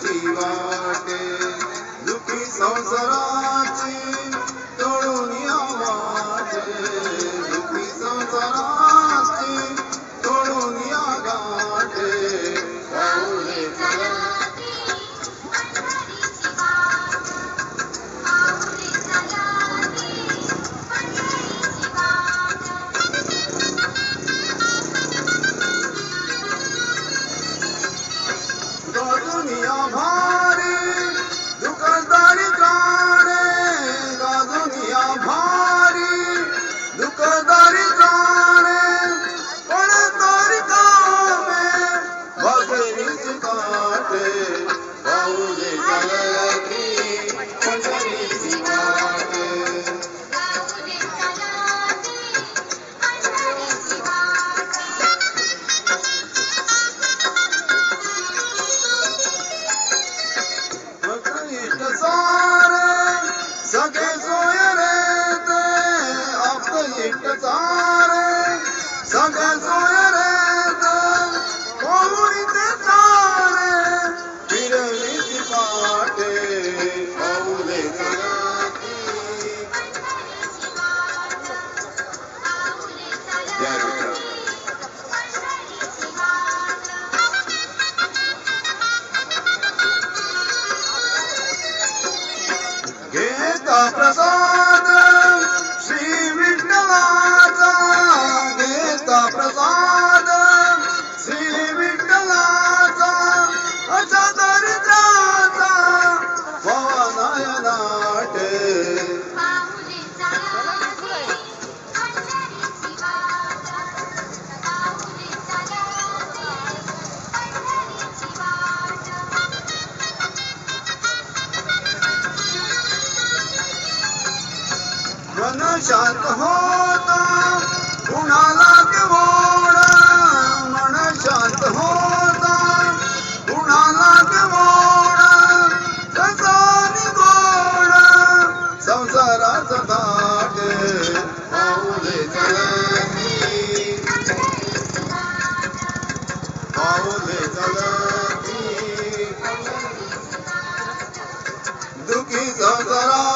Shiva. چاري سڳا سويري چاري برلي abrazar. मनशात होता कुणाला केवळ मनशात होता कुणाला केवळ संसारी गोड संसाराचा थाट पाऊले चलती पाऊले चलती दुखी संसारा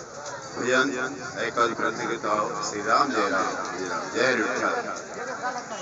प्रियन ऐकल श्री राम जय राम जय विठ्ठल